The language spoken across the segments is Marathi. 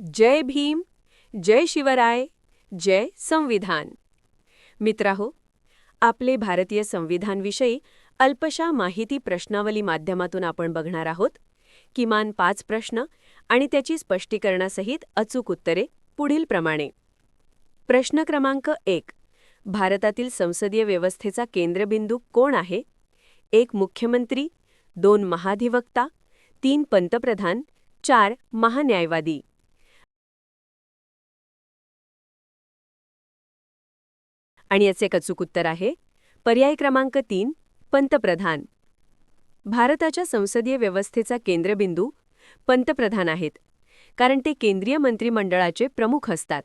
जय भीम जय शिवराय जय संविधान. मित्राहो आपले भारतीय संविधानविषयी अल्पशा माहिती प्रश्नावली माध्यमातून आपण बघणार आहोत. किमान पाच प्रश्न आणि त्याची स्पष्टीकरणासहित अचूक उत्तरे पुढीलप्रमाणे प्रश्न क्रमांक एक. भारतातील संसदीय व्यवस्थेचा केंद्रबिंदू कोण आहे? एक मुख्यमंत्री दोन महाधिवक्ता तीन पंतप्रधान चार महान्यायवादी. आणि याचे एक अचूक उत्तर आहे. पर्याय क्रमांक तीन पंतप्रधान. भारताच्या संसदीय व्यवस्थेचा केंद्रबिंदू पंतप्रधान आहेत. कारण ते केंद्रीय मंत्रिमंडळाचे प्रमुख असतात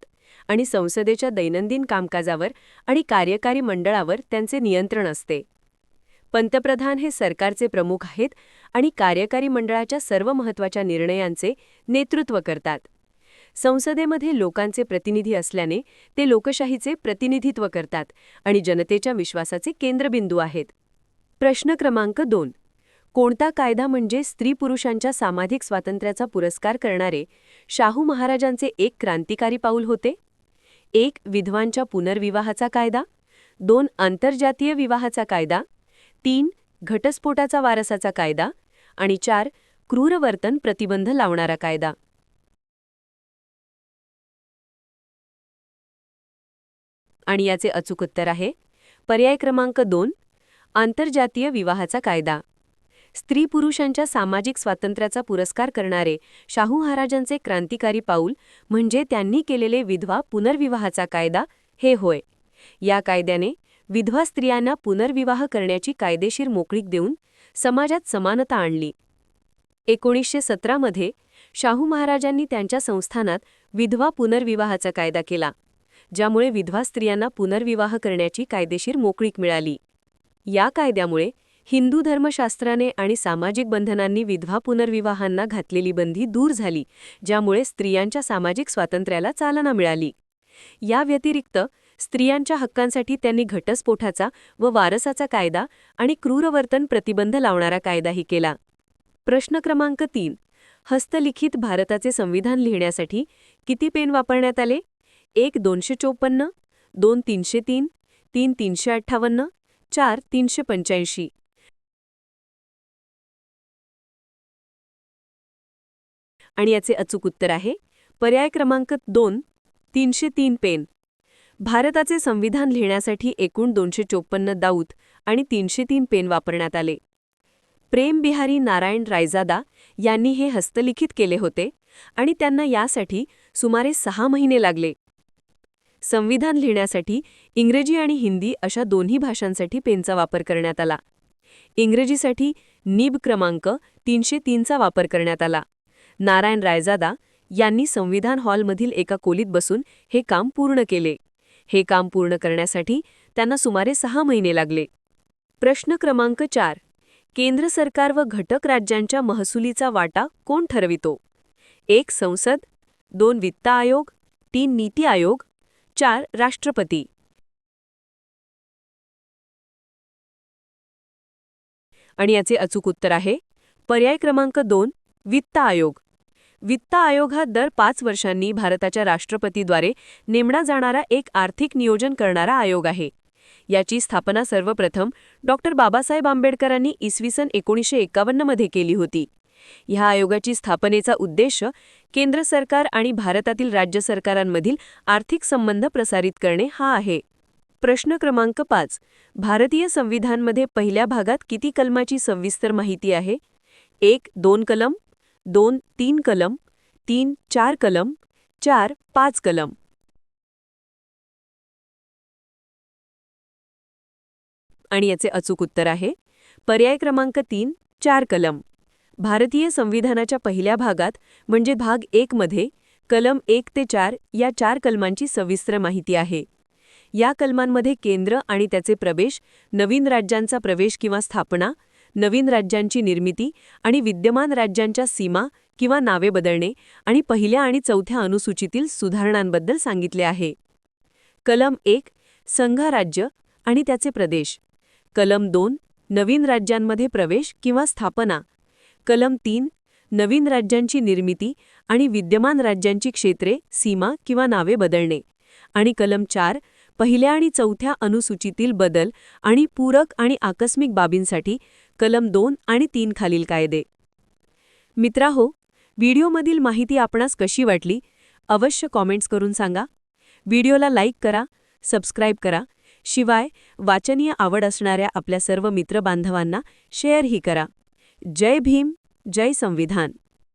आणि संसदेच्या दैनंदिन कामकाजावर आणि कार्यकारी मंडळावर त्यांचे नियंत्रण असते. पंतप्रधान हे सरकारचे प्रमुख आहेत आणि कार्यकारी मंडळाच्या सर्व महत्त्वाच्या निर्णयांचे नेतृत्व करतात. संसदेमध्ये लोकांचे प्रतिनिधी असल्याने ते लोकशाहीचे प्रतिनिधित्व करतात आणि जनतेच्या विश्वासाचे केंद्रबिंदू आहेत. प्रश्न क्रमांक दोन. कोणता कायदा म्हणजे स्त्री पुरुषांच्या सामाजिक स्वातंत्र्याचा पुरस्कार करणारे शाहू महाराजांचे एक क्रांतिकारी पाऊल होते? एक विधवांच्या पुनर्विवाहाचा कायदा. दोन आंतरजातीय विवाहाचा कायदा. तीन घटस्फोटाचा वारसाचा कायदा. आणि चार क्रूरवर्तन प्रतिबंध लावणारा कायदा. आणि याचे अचूक उत्तर आहे. पर्याय क्रमांक दोन आंतरजातीय विवाहाचा कायदा. स्त्री पुरुषांच्या सामाजिक स्वातंत्र्याचा पुरस्कार करणारे शाहू महाराजांचे क्रांतिकारी पाऊल म्हणजे त्यांनी केलेले विधवा पुनर्विवाहाचा कायदा हे होय. या कायद्याने विधवा स्त्रियांना पुनर्विवाह करण्याची कायदेशीर मोकळीक देऊन समाजात समानता आणली. एकोणीसशे सतरामध्ये शाहू महाराजांनी त्यांच्या संस्थानात विधवा पुनर्विवाहाचा कायदा केला. ज्यामुळे विधवा स्त्रियांना पुनर्विवाह करण्याची कायदेशीर मोकळीक मिळाली. या कायद्यामुळे हिंदू धर्मशास्त्राने आणि सामाजिक बंधनांनी विधवा पुनर्विवाहांना घातलेली बंदी दूर झाली ज्यामुळे स्त्रियांच्या सामाजिक स्वातंत्र्याला चालना मिळाली. या व्यतिरिक्त स्त्रियांच्या हक्कांसाठी त्यांनी घटस्फोटाचा व वारसाचा कायदा आणि क्रूरवर्तन प्रतिबंध लावणारा कायदाही केला. प्रश्न क्रमांक तीन. हस्तलिखित भारताचे संविधान लिहिण्यासाठी किती पेन वापरण्यात आले? एक दोनशे चोपन्न दोन तीनशे तीन तीन तीनशे अठ्ठावन्न चार तीनशे पंच्याऐंशी. आणि याचे अचूक उत्तर आहे पर्याय क्रमांक दोन तीनशे तीन पेन. भारताचे संविधान लिहिण्यासाठी एकूण दोनशे चोपन्न दाऊत आणि तीनशे तीन पेन वापरण्यात आले. प्रेम बिहारी नारायण रायजादा यांनी हे हस्तलिखित केले होते आणि त्यांना यासाठी सुमारे सहा महिने लागले. संविधान लिहिण्यासाठी इंग्रजी आणि हिंदी अशा दोन्ही भाषांसाठी पेनचा वापर करण्यात आला. इंग्रजीसाठी निब क्रमांक तीनशे तीनचा वापर करण्यात आला. नारायण रायजादा यांनी संविधान हॉलमधील एका कोलीत बसून हे काम पूर्ण केले. हे काम पूर्ण करण्यासाठी त्यांना सुमारे सहा महिने लागले. प्रश्न क्रमांक चार. केंद्र सरकार व घटक राज्यांच्या महसुलीचा वाटा कोण ठरवितो? एक संसद दोन वित्त आयोग तीन नीती आयोग चार राष्ट्रपती. आणि याचे अचूक उत्तर आहे पर्याय क्रमांक दोन वित्त आयोग. वित्त आयोग हा दर पाच वर्षांनी भारताच्या राष्ट्रपतीद्वारे नेमणा जाणारा एक आर्थिक नियोजन करणारा आयोग आहे. याची स्थापना सर्वप्रथम डॉ बाबासाहेब आंबेडकरांनी इसवी सन एकोणीसशे एकावन्नमध्ये केली होती. ह्या आयोगाची स्थापनेचा उद्देश केंद्र सरकार आणि भारतातील राज्य सरकारांमधील आर्थिक संबंध प्रसारित करणे हा आहे. प्रश्न क्रमांक पाच. भारतीय संविधानमध्ये पहिल्या भागात किती कलमाची सविस्तर माहिती आहे? एक दोन कलम दोन तीन कलम तीन चार कलम चार पाच कलम. आणि याचे अचूक उत्तर आहे. पर्याय क्रमांक तीन चार कलम. भारतीय संविधानाच्या पहिल्या भागात म्हणजे भाग एकमध्ये कलम एक ते चार या चार कलमांची सविस्तर माहिती आहे. या कलमांमध्ये केंद्र आणि त्याचे प्रवेश नवीन राज्यांचा प्रवेश किंवा स्थापना नवीन राज्यांची निर्मिती आणि विद्यमान राज्यांच्या सीमा किंवा नावे बदलणे आणि पहिल्या आणि चौथ्या अनुसूचीतील सुधारणांबद्दल सांगितले आहे. कलम एक संघराज्य आणि त्याचे प्रदेश. कलम दोन नवीन राज्यांमध्ये प्रवेश किंवा स्थापना कलम तीन नवीन राज्यांची निर्मिती आणि विद्यमान राज्यांची क्षेत्रे सीमा किंवा नावे बदलणे. आणि कलम चार पहिल्या आणि चौथ्या अनुसूचीतील बदल आणि पूरक आणि आकस्मिक बाबींसाठी कलम दोन आणि तीन खालील कायदे. मित्राहो व्हिडिओमधील माहिती आपणास कशी वाटली अवश्य कॉमेंट्स करून सांगा. व्हिडिओला लाईक करा सबस्क्राईब करा. शिवाय वाचनीय आवड असणाऱ्या आपल्या सर्व मित्रबांधवांना शेअरही करा. जय भीम जय संविधान.